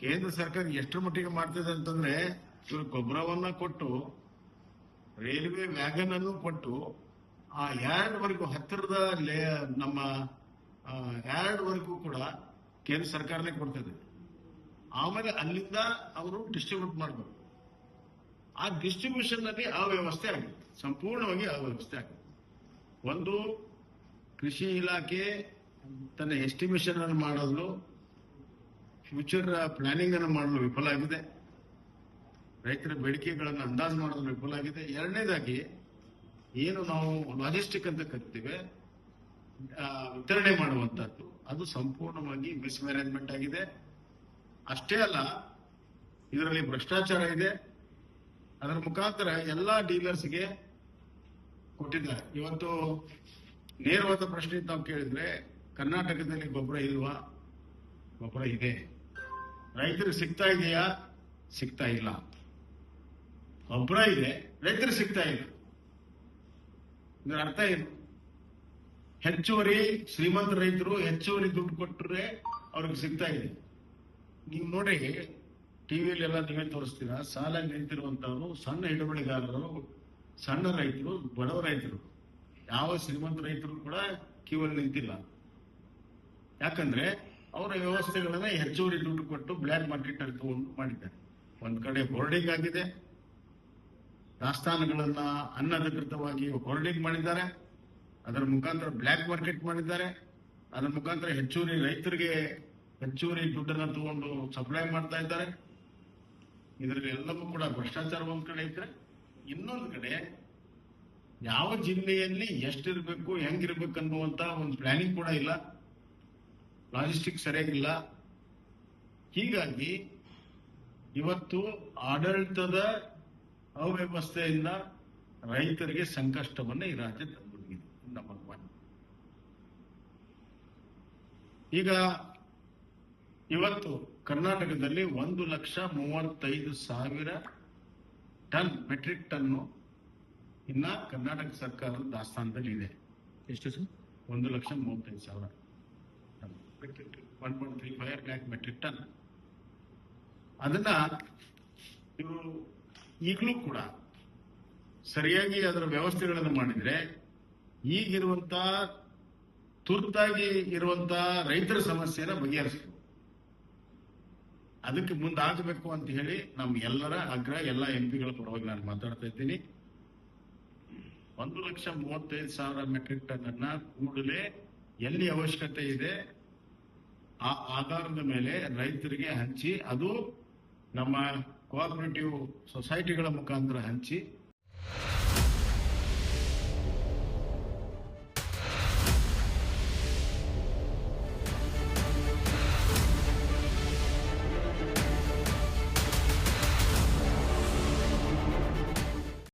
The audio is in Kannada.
ಕೇಂದ್ರ ಸರ್ಕಾರ ಎಷ್ಟು ಮಟ್ಟಿಗೆ ಮಾಡ್ತಿದೆ ಅಂತಂದ್ರೆ ಇವರು ಗೊಬ್ಬರವನ್ನ ಕೊಟ್ಟು, ರೈಲ್ವೆ ವ್ಯಾಗನ್ ಅನ್ನು ಕೊಟ್ಟು, ಆ ಯಾರ್ಡ್ ವರೆಗೂ ಹತ್ತಿರದ ನಮ್ಮ ಯಾರ್ಡ್ ವರೆಗೂ ಕೂಡ ಕೇಂದ್ರ ಸರ್ಕಾರನೇ ಕೊಡ್ತದೆ. ಆಮೇಲೆ ಅಲ್ಲಿಂದ ಅವರು ಡಿಸ್ಟ್ರಿಬ್ಯೂಟ್ ಮಾಡಬೇಕು ಆ ಡಿಸ್ಟ್ರಿಬ್ಯೂಷನ್ನಲ್ಲಿ ವ್ಯವಸ್ಥೆ ಆಗಿದೆ. ಸಂಪೂರ್ಣವಾಗಿ ಅವ್ಯವಸ್ಥೆ ಆಗಿದೆ. ಒಂದು ಕೃಷಿ ಇಲಾಖೆ ತನ್ನ ಎಸ್ಟಿಮೇಷನ್ ಅನ್ನು ಮಾಡಲು ಫ್ಯೂಚರ್ ಪ್ಲಾನಿಂಗ್ ಅನ್ನು ಮಾಡಲು ವಿಫಲ ಆಗಿದೆ. ರೈತರ ಬೇಡಿಕೆಗಳನ್ನು ಅಂದಾಜು ಮಾಡಲು ವಿಫಲ ಆಗಿದೆ. ಎರಡನೇದಾಗಿ, ಏನು ನಾವು ಲಾಜಿಸ್ಟಿಕ್ ಅಂತ ಕರಿತೇವೆ ವಿತರಣೆ ಮಾಡುವಂತಹದ್ದು. ಅದು ಸಂಪೂರ್ಣವಾಗಿ ಮಿಸ್ಮ್ಯಾನೇಜ್ಮೆಂಟ್ ಆಗಿದೆ. ಅಷ್ಟೇ ಅಲ್ಲ, ಇದರಲ್ಲಿ ಭ್ರಷ್ಟಾಚಾರ ಇದೆ. ಅದರ ಮುಖಾಂತರ ಎಲ್ಲಾ ಡೀಲರ್ಸ್ಗೆ ಕೊಟ್ಟಿದ್ದಾರೆ. ಇವತ್ತು ನೇರವಾದ ಪ್ರಶ್ನೆ ನಾವು ಕೇಳಿದ್ರೆ, ಕರ್ನಾಟಕದಲ್ಲಿ ಗೊಬ್ಬರ ಇಲ್ವಾ? ಗೊಬ್ಬರ ಇದೆ. ರೈತರಿಗೆ ಸಿಗ್ತಾ ಇದೆಯಾ? ಸಿಗ್ತಾ ಇಲ್ಲ. ಒಬ್ಬರ ಇದೆ, ರೈತರು ಸಿಗ್ತಾ ಇಲ್ಲ. ಅರ್ಥ ಏನು? ಹೆಚ್ಚುವರಿ ಶ್ರೀಮಂತ ರೈತರು ಹೆಚ್ಚುವರಿ ದುಡ್ಡು ಕೊಟ್ಟರೆ ಅವ್ರಿಗೆ ಸಿಗ್ತಾ ಇದೆ. ನೀವು ನೋಡಿ ಟಿವಿಯಲ್ಲಿ ಎಲ್ಲ ನೀವೇ ತೋರಿಸ್ತೀರಾ? ಸಾಲ ನಿಂತಿರುವಂಥವರು, ಸಣ್ಣ ಹಿಡುವಳಿಗಾರರು, ಸಣ್ಣ ರೈತರು, ಬಡವ ರೈತರು. ಯಾವ ಶ್ರೀಮಂತ ರೈತರು ಕೂಡ ಕ್ಯೂವಲ್ಲಿ ನಿಂತಿಲ್ಲ. ಯಾಕಂದ್ರೆ ಅವರ ವ್ಯವಸ್ಥೆಗಳನ್ನ ಹೆಚ್ಚುವರಿ ದುಡ್ಡು ಕೊಟ್ಟು ಬ್ಲ್ಯಾಕ್ ಮಾರ್ಕೆಟ್ ಅಲ್ಲಿ ತಗೊಂಡು ಮಾಡಿದ್ದಾರೆ. ಒಂದ್ ಕಡೆ ಹೋರ್ಡಿಂಗ್ ಆಗಿದೆ. ದಾಸ್ತಾನುಗಳನ್ನ ಅನಧಿಕೃತವಾಗಿ ಹೋರ್ಡಿಂಗ್ ಮಾಡಿದ್ದಾರೆ. ಅದರ ಮುಖಾಂತರ ಬ್ಲ್ಯಾಕ್ ಮಾರ್ಕೆಟ್ ಮಾಡಿದ್ದಾರೆ. ಅದರ ಮುಖಾಂತರ ಹೆಚ್ಚುವರಿ ರೈತರಿಗೆ ಹೆಚ್ಚುವರಿ ದುಡ್ಡನ್ನ ತಗೊಂಡು ಸಪ್ಲೈ ಮಾಡ್ತಾ ಇದ್ದಾರೆ. ಇದರಲ್ಲಿ ಎಲ್ಲವೂ ಕೂಡ ಭ್ರಷ್ಟಾಚಾರ ಒಂದ್ ಕಡೆ ಇದ್ರೆ ಇನ್ನೊಂದು ಕಡೆ ಯಾವ ಜಿಲ್ಲೆಯಲ್ಲಿ ಎಷ್ಟಿರ್ಬೇಕು, ಹೆಂಗಿರ್ಬೇಕು ಅನ್ನುವಂತ ಒಂದು ಪ್ಲಾನಿಂಗ್ ಕೂಡ ಇಲ್ಲ. ಲಾಜಿಸ್ಟಿಕ್ ಸರಿಯಾಗಿಲ್ಲ. ಹೀಗಾಗಿ ಇವತ್ತು ಆಡಳಿತದ ಅವ್ಯವಸ್ಥೆಯಿಂದ ರೈತರಿಗೆ ಸಂಕಷ್ಟವನ್ನ ಈ ರಾಜ್ಯ ತಂದುಬಿಟ್ಟಿದೆ ನಮ್ಮ ಈಗ ಇವತ್ತು ಕರ್ನಾಟಕದಲ್ಲಿ ಒಂದು ಲಕ್ಷ ಮೂವತ್ತೈದು ಸಾವಿರ ಟನ್ ಮೆಟ್ರಿಕ್ ಟನ್ನು ಇನ್ನ ಕರ್ನಾಟಕ ಸರ್ಕಾರದ ದಾಸ್ತಾನದಲ್ಲಿ ಇದೆ. ಎಷ್ಟು ಸರ್? ಒಂದು ಲಕ್ಷ ಮೂವತ್ತೈದು ಸಾವಿರ. ಒನ್ ಮೆಟ್ರಿಕ್ ಟನ್ ಅದನ್ನ ಇವರು ಈಗಲೂ ಕೂಡ ಸರಿಯಾಗಿ ಅದರ ವ್ಯವಸ್ಥೆಗಳನ್ನು ಮಾಡಿದ್ರೆ ಈಗಿರುವಂತ, ತುರ್ತಾಗಿ ಇರುವಂತ ರೈತರ ಸಮಸ್ಯೆನ ಬಗೆಹರಿಸಬೇಕು ಅದಕ್ಕೆ ಮುಂದಾಗಬೇಕು ಅಂತ ಹೇಳಿ ನಮ್ಮ ಎಲ್ಲರ ಆಗ್ರಹ, ಎಲ್ಲ ಎಂಪಿಗಳ ಪರವಾಗಿ ನಾನು ಮಾತಾಡ್ತಾ ಇದ್ದೀನಿ. ಒಂದು ಲಕ್ಷ ಮೂವತ್ತೈದು ಸಾವಿರ ಮೆಟ್ರಿಕ್ ಟನ್ ಅನ್ನ ಕೂಡಲೇ ಎಲ್ಲಿ ಅವಶ್ಯಕತೆ ಇದೆ ಆ ಆಧಾರದ ಮೇಲೆ ರೈತರಿಗೆ ಹಂಚಿ ಅದು ನಮ್ಮ ಕೋಆಪರೇಟಿವ್ ಸೊಸೈಟಿಗಳ ಮುಖಾಂತರ ಹಂಚಿ